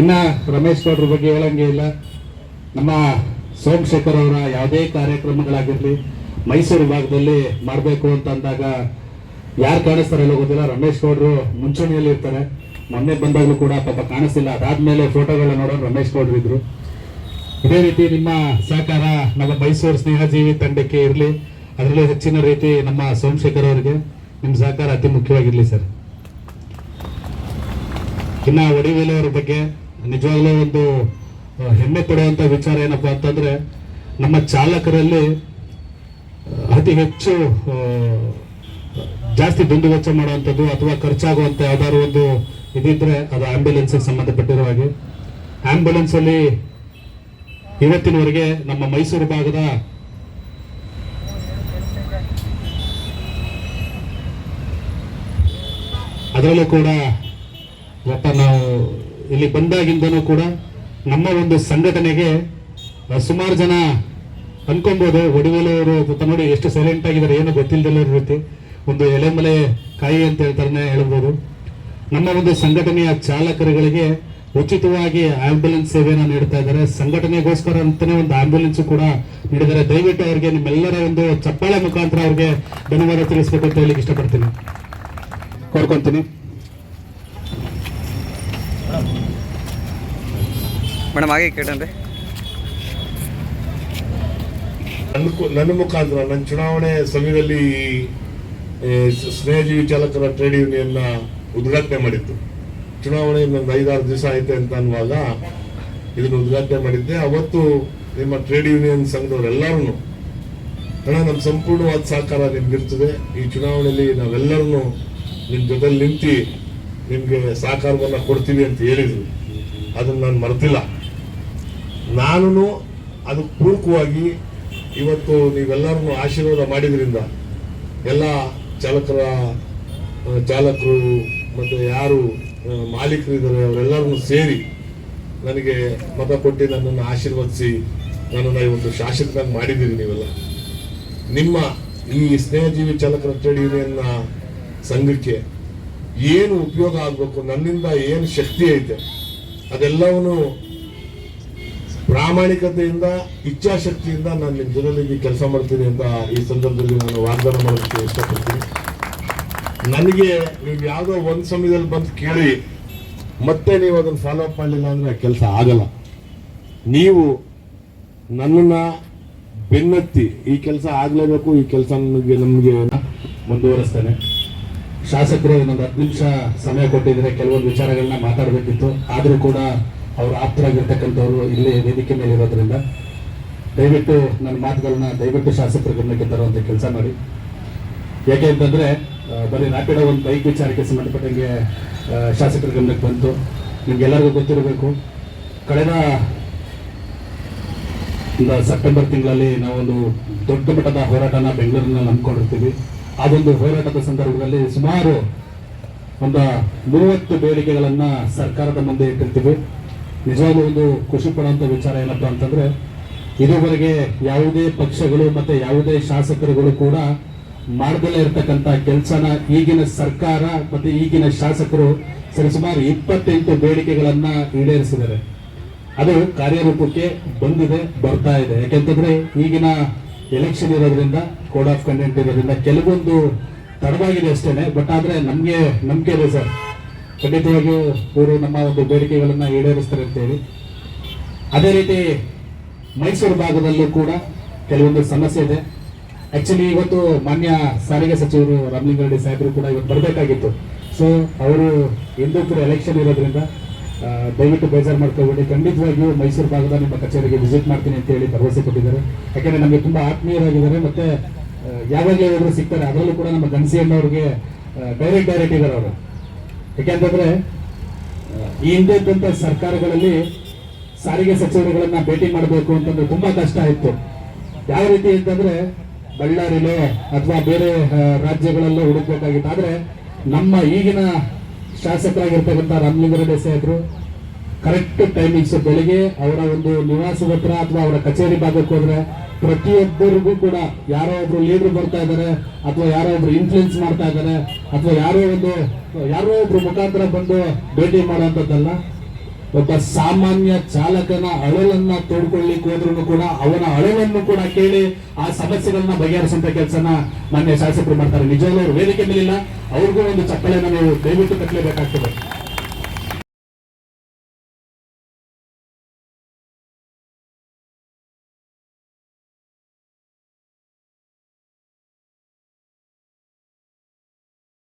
ಇನ್ನ ರಮೇಶ್ ಗೌಡ್ರ ಬಗ್ಗೆ ಹೇಳಂಗೆ ಇಲ್ಲ. ನಮ್ಮ ಸೋಮಶೇಖರ್ ಅವರ ಯಾವುದೇ ಕಾರ್ಯಕ್ರಮಗಳಾಗಿರ್ಲಿ, ಮೈಸೂರು ಭಾಗದಲ್ಲಿ ಮಾಡಬೇಕು ಅಂತ ಅಂದಾಗ ಯಾರು ಕಾಣಿಸ್ತಾರೆ ಎಲ್ಲ ಗೊತ್ತಿಲ್ಲ. ರಮೇಶ್ ಗೌಡ್ರು ಮುಂಚೂಣಿಯಲ್ಲಿ ಇರ್ತಾರೆ. ಮೊನ್ನೆ ಬಂದಾಗಲೂ ಕೂಡ ಪಾಪ ಕಾಣಿಸ್ತಿಲ್ಲ. ಅದಾದ್ಮೇಲೆ ಫೋಟೋಗಳನ್ನ ನೋಡೋರು ರಮೇಶ್ ಗೌಡ್ರು ಇದ್ರು. ಇದೇ ರೀತಿ ನಿಮ್ಮ ಸಹಕಾರ ನಮ್ಮ ಮೈಸೂರು ಸ್ನೇಹಜೀವಿ ತಂಡಕ್ಕೆ ಇರಲಿ. ಅದರಲ್ಲಿ ಹೆಚ್ಚಿನ ರೀತಿ ನಮ್ಮ ಸೋಮಶೇಖರ್ ಅವರಿಗೆ ನಿಮ್ಮ ಸಹಕಾರ ಅತಿ ಮುಖ್ಯವಾಗಿರಲಿ ಸರ್. ಇನ್ನು ಒಡಿವೇಲಿ ಬಗ್ಗೆ ನಿಜವಾಗ್ಲೂ ಒಂದು ಹೆಮ್ಮೆ ಕೊಡುವಂಥ ವಿಚಾರ ಏನಪ್ಪ ಅಂತಂದ್ರೆ, ನಮ್ಮ ಚಾಲಕರಲ್ಲಿ ಅತಿ ಹೆಚ್ಚು ಜಾಸ್ತಿ ದುಂದು ವೆಚ್ಚ ಮಾಡುವಂಥದ್ದು ಅಥವಾ ಖರ್ಚಾಗುವಂತ ಯಾವ್ದಾದ್ರು ಒಂದು ಇದಿದ್ರೆ ಅದು ಆಂಬ್ಯುಲೆನ್ಸ್ ಸಂಬಂಧಪಟ್ಟಿರೋ ಹಾಗೆ. ಆಂಬ್ಯುಲೆನ್ಸ್ ಅಲ್ಲಿ ಇವತ್ತಿನವರೆಗೆ ನಮ್ಮ ಮೈಸೂರು ಭಾಗದ ಅದರಲ್ಲೂ ಕೂಡ ಒಪ್ಪ ನಾವು ಇಲ್ಲಿ ಬಂದಾಗಿಂದನೂ ಕೂಡ ನಮ್ಮ ಒಂದು ಸಂಘಟನೆಗೆ ಸುಮಾರು ಜನ ಅನ್ಕೊಬೋದು. ಒಡಿವೇಲು ಅವರು ಪಾಪ ನೋಡಿ ಎಷ್ಟು ಸೈಲೆಂಟ್ ಆಗಿದ್ದಾರೆ, ಏನು ಗೊತ್ತಿಲ್ಲದಲ್ಲ ರೀತಿ ಒಂದು ಎಲೆಮಲೆ ಕಾಯಿ ಅಂತ ಹೇಳ್ತಾರೆ ಹೇಳ್ಬೋದು. ನಮ್ಮ ಒಂದು ಸಂಘಟನೆಯ ಚಾಲಕರುಗಳಿಗೆ ಉಚಿತವಾಗಿ ಆಂಬ್ಯುಲೆನ್ಸ್ ಸೇವೆಯನ್ನು ನೀಡ್ತಾ ಇದ್ದಾರೆ. ಸಂಘಟನೆಗೋಸ್ಕರ ಅಂತಾನೆ ಒಂದು ಆಂಬ್ಯುಲೆನ್ಸ್ ಕೂಡ ನೀಡಿದ್ದಾರೆ. ದಯವಿಟ್ಟು ಅವ್ರಿಗೆ ನಿಮ್ಮೆಲ್ಲರ ಒಂದು ಚಪ್ಪಾಳೆ ಮುಖಾಂತರ ಅವ್ರಿಗೆ ಧನ್ಯವಾದ ತಿಳಿಸ್ಬೇಕು ಅಂತ ಹೇಳಿಕ್ಕೆ ಇಷ್ಟಪಡ್ತೀನಿ. ಕೋರ್ಕೊಂತೀನಿ. ಮೇಡಮ್, ಹಾಗೆ ಕೇಳ್ರಿ ನನ್ನ ಮುಖಾಂತರ ನನ್ನ ಚುನಾವಣೆ ಸಮಯದಲ್ಲಿ ಸ್ನೇಹಜೀವಿ ಚಾಲಕರ ಟ್ರೇಡ್ ಯೂನಿಯನ್ನ ಉದ್ಘಾಟನೆ ಮಾಡಿತ್ತು ಚುನಾವಣೆ ಇನ್ನೊಂದು ಐದಾರು ದಿವಸ ಐತೆ ಅಂತ ಅನ್ನುವಾಗ ಇದನ್ನು ಉದ್ಘಾಟನೆ ಮಾಡಿದ್ದೆ. ಅವತ್ತು ನಿಮ್ಮ ಟ್ರೇಡ್ ಯೂನಿಯನ್ ಸಂಘದವರೆಲ್ಲರೂ ಕಣ ನಮ್ಮ ಸಂಪೂರ್ಣವಾದ ಸಹಕಾರ ನಿಮ್ಗಿರ್ತದೆ ಈ ಚುನಾವಣೆಯಲ್ಲಿ ನಾವೆಲ್ಲರೂ ನಿಮ್ಮ ಜೊತೆಲಿ ನಿಂತು ನಿಮಗೆ ಸಹಕಾರವನ್ನು ಕೊಡ್ತೀವಿ ಅಂತ ಹೇಳಿದ್ರು. ಅದನ್ನು ನಾನು ಮರೆತಿಲ್ಲ ನಾನು ಅದು ಪೂರಕವಾಗಿ ಇವತ್ತು ನೀವೆಲ್ಲರನ್ನು ಆಶೀರ್ವಾದ ಮಾಡಿದ್ರಿಂದ ಎಲ್ಲ ಚಾಲಕರ ಚಾಲಕರು ಮತ್ತು ಯಾರು ಮಾಲೀಕರು ಮಾಲೀಕರಿದ್ದಾರೆ ಅವರೆಲ್ಲರನ್ನು ಸೇರಿ ನನಗೆ ಮತ ಕೊಟ್ಟು ನನ್ನನ್ನು ಆಶೀರ್ವದಿಸಿ ನನ್ನನ್ನು ಇವತ್ತು ಶಾಸಕರಾಗಿ ಮಾಡಿದ್ದೀರಿ ನೀವೆಲ್ಲ. ನಿಮ್ಮ ಈ ಸ್ನೇಹಜೀವಿ ಚಾಲಕರ ಟ್ರೇಡ್ ಯೂನಿಯನ್ನ ಸಂಘಕ್ಕೆ ಏನು ಉಪಯೋಗ ಆಗಬೇಕು, ನನ್ನಿಂದ ಏನು ಶಕ್ತಿ ಐತೆ, ಅದೆಲ್ಲವನ್ನು ಪ್ರಾಮಾಣಿಕತೆಯಿಂದ, ಇಚ್ಛಾಶಕ್ತಿಯಿಂದ ನಾನು ನಿಮ್ಮ ಜನರಲ್ಲಿ ಕೆಲಸ ಮಾಡ್ತೀನಿ ಅಂತ ಈ ಸಂದರ್ಭದಲ್ಲಿ ನಾನು ವಾಗ್ದಾನ ಮಾಡೋದಕ್ಕೆ ಇಷ್ಟಪಡ್ತೀನಿ. ನನಗೆ ನೀವು ಯಾವುದೋ ಒಂದು ಸಮಯದಲ್ಲಿ ಬಂದು ಕೇಳಿ, ಮತ್ತೆ ನೀವು ಅದನ್ನು ಫಾಲೋ ಅಪ್ ಮಾಡಲಿಲ್ಲ ಅಂದರೆ ಕೆಲಸ ಆಗಲ್ಲ. ನೀವು ನನ್ನನ್ನು ಬೆನ್ನತ್ತಿ, ಈ ಕೆಲಸ ಆಗಲೇಬೇಕು, ಈ ಕೆಲಸ ನಮಗೆ ನಮಗೆ ಮುಂದುವರಿಸ್ತೇನೆ. ಶಾಸಕರು ಇನ್ನೊಂದು ಹತ್ತು ನಿಮಿಷ ಸಮಯ ಕೊಟ್ಟಿದ್ರೆ ಕೆಲವೊಂದು ವಿಚಾರಗಳನ್ನ ಮಾತಾಡಬೇಕಿತ್ತು. ಆದರೂ ಕೂಡ ಅವರು ಆಪ್ತರಾಗಿರ್ತಕ್ಕಂಥವ್ರು ಇಲ್ಲಿ ವೇದಿಕೆ ಮೇಲೆ ಇರೋದ್ರಿಂದ ದಯವಿಟ್ಟು ನನ್ನ ಮಾತುಗಳನ್ನ ದಯವಿಟ್ಟು ಶಾಸಕರ ಗಮನಕ್ಕೆ ತರುವಂತ ಕೆಲಸ ಮಾಡಿ. ಯಾಕೆ ಅಂತಂದ್ರೆ ಬರೀ ರ್ಯಾಪಿಡೋ ಒಂದು ಬೈಕ್ ವಿಚಾರಕ್ಕೆ ಸಂಬಂಧಪಟ್ಟಂಗೆ ಶಾಸಕರ ಗಮನಕ್ಕೆ ಬಂತು. ನಿಮ್ಗೆಲ್ಲರಿಗೂ ಗೊತ್ತಿರಬೇಕು, ಕಳೆದ ಸೆಪ್ಟೆಂಬರ್ ತಿಂಗಳಲ್ಲಿ ನಾವೊಂದು ದೊಡ್ಡ ಮಟ್ಟದ ಹೋರಾಟನ ಬೆಂಗಳೂರಿನಲ್ಲಿ ಹಮ್ಮಿಕೊಂಡಿರ್ತೀವಿ. ಅದೊಂದು ಹೋರಾಟದ ಸಂದರ್ಭದಲ್ಲಿ ಸುಮಾರು ಒಂದು ಮೂವತ್ತು ಬೇಡಿಕೆಗಳನ್ನು ಸರ್ಕಾರದ ಮುಂದೆ ಇಟ್ಟಿರ್ತೀವಿ. ನಿಜವಾಗ್ಲೂ ಒಂದು ಖುಷಿ ವಿಚಾರ ಏನಪ್ಪ ಅಂತಂದ್ರೆ, ಇದುವರೆಗೆ ಯಾವುದೇ ಪಕ್ಷಗಳು ಮತ್ತೆ ಯಾವುದೇ ಶಾಸಕರುಗಳು ಕೂಡ ಮಾಡದಲ್ಲೇ ಇರತಕ್ಕಂತ ಕೆಲಸನ ಈಗಿನ ಸರ್ಕಾರ ಮತ್ತೆ ಈಗಿನ ಶಾಸಕರು ಸರಿಸುಮಾರು ಇಪ್ಪತ್ತೆಂಟು ಬೇಡಿಕೆಗಳನ್ನ ಈಡೇರಿಸಿದ್ದಾರೆ. ಅದು ಕಾರ್ಯರೂಪಕ್ಕೆ ಬಂದಿದೆ, ಬರ್ತಾ ಇದೆ. ಯಾಕೆಂತಂದ್ರೆ ಈಗಿನ ಎಲೆಕ್ಷನ್ ಇರೋದ್ರಿಂದ ಕೋಡ್ ಆಫ್ ಕಂಡೆಂಟ್ ಇರೋದ್ರಿಂದ ಕೆಲವೊಂದು ತಡವಾಗಿದೆ ಅಷ್ಟೇನೆ ಬಟ್ ಆದ್ರೆ ನಮ್ಗೆ ನಂಬಿಕೆ ಇದೆ ಸರ್. ಖಂಡಿತವಾಗಿಯೂ ಇವರು ನಮ್ಮ ಒಂದು ಬೇಡಿಕೆಗಳನ್ನು ಈಡೇರಿಸ್ತಾರೆ ಅಂತೇಳಿ ಅದೇ ರೀತಿ ಮೈಸೂರು ಭಾಗದಲ್ಲೂ ಕೂಡ ಕೆಲವೊಂದು ಸಮಸ್ಯೆ ಇದೆ. ಆ್ಯಕ್ಚುಲಿ ಇವತ್ತು ಮಾನ್ಯ ಸಾರಿಗೆ ಸಚಿವರು ರಾಮಲಿಂಗಾರೆಡ್ಡಿ ಸಾಹೇಬರು ಕೂಡ ಇವತ್ತು ಬರಬೇಕಾಗಿತ್ತು. ಸೊ ಅವರು ಹಿಂದೂಪುರ ಎಲೆಕ್ಷನ್ ಇರೋದ್ರಿಂದ ದಯವಿಟ್ಟು ಬೇಜಾರು ಮಾಡ್ಕೋಬೇಡಿ. ಖಂಡಿತವಾಗಿಯೂ ಮೈಸೂರು ಭಾಗದ ನಿಮ್ಮ ಕಚೇರಿಗೆ ವಿಸಿಟ್ ಮಾಡ್ತೀನಿ ಅಂತ ಹೇಳಿ ಭರವಸೆ ಕೊಟ್ಟಿದ್ದಾರೆ. ಯಾಕೆಂದರೆ ನಮಗೆ ತುಂಬಾ ಆತ್ಮೀಯರಾಗಿದ್ದಾರೆ ಮತ್ತೆ ಯಾವಾಗ ಯಾವಾಗಲೇ ಸಿಗ್ತಾರೆ. ಅದರಲ್ಲೂ ಕೂಡ ನಮ್ಮ ಗಣಸಿ ಅಣ್ಣವ್ರಿಗೆ ಡೈರೆಕ್ಟ್ ಡೈರೆಕ್ಟ್ ಇದ್ದಾರೆ ಅವರು. ಯಾಕೆಂತಂದ್ರೆ ಈ ಹಿಂದೆ ಇದ್ದಂತ ಸರ್ಕಾರಗಳಲ್ಲಿ ಸಾರಿಗೆ ಸಚಿವರುಗಳನ್ನ ಭೇಟಿ ಮಾಡಬೇಕು ಅಂತಂದ್ರೆ ತುಂಬಾ ಕಷ್ಟ ಇತ್ತು. ಯಾವ ರೀತಿ ಅಂತಂದ್ರೆ, ಬಳ್ಳಾರಿಲೋ ಅಥವಾ ಬೇರೆ ರಾಜ್ಯಗಳಲ್ಲೋ ಹುಡುಕ್ಬೇಕಾಗಿತ್ತು. ಆದ್ರೆ, ನಮ್ಮ ಈಗಿನ ಶಾಸಕರಾಗಿರ್ತಕ್ಕಂಥ ರಾಮಲಿಂಗಾರೆಡ್ಡಿ ಸಾಹೇಬರು ಕರೆಕ್ಟ್ ಟೈಮಿಂಗ್ಸ್ ಬೆಳಿಗ್ಗೆ ಅವರ ಒಂದು ನಿವಾಸದ ಹತ್ರ ಅಥವಾ ಅವರ ಕಚೇರಿ ಭಾಗಕ್ಕೆ ಹೋದ್ರೆ ಪ್ರತಿಯೊಬ್ಬರಿಗೂ ಕೂಡ ಯಾರೋ ಒಬ್ರು ಲೀಡರ್ ಬರ್ತಾ ಇದ್ದಾರೆ ಅಥವಾ ಯಾರೋ ಒಬ್ರು ಇನ್ಫ್ಲುಯೆನ್ಸ್ ಮಾಡ್ತಾ ಇದ್ದಾರೆ ಅಥವಾ ಯಾರೋ ಒಂದು, ಯಾರೋ ಒಬ್ರು ಮುಖಾಂತರ ಬಂದು ಭೇಟಿ ಮಾಡುವಂಥದ್ದಲ್ಲ. ಒಬ್ಬ ಸಾಮಾನ್ಯ ಚಾಲಕನ ಅಳಲನ್ನ ತೋಡ್ಕೊಳ್ಳಿಕ್ಕೆ ಹೋದ್ರು ಕೂಡ ಅವನ ಅಳಲನ್ನು ಕೂಡ ಕೇಳಿ ಆ ಸಮಸ್ಯೆಗಳನ್ನ ಬಗೆಹರಿಸುವಂತ ಕೆಲಸನ ಮಾನ್ಯ ಶಾಸಕರು ಮಾಡ್ತಾರೆ. ನಿಜವಾಗ್ಲೂ ವೇದಿಕೆ ಮೇಲಿಲ್ಲ, ಅವ್ರಿಗೂ ಒಂದು ಚಪ್ಪಳೆನ ನೀವು ದಯವಿಟ್ಟು ಕಟ್ಟಲೇಬೇಕಾಗ್ತದೆ.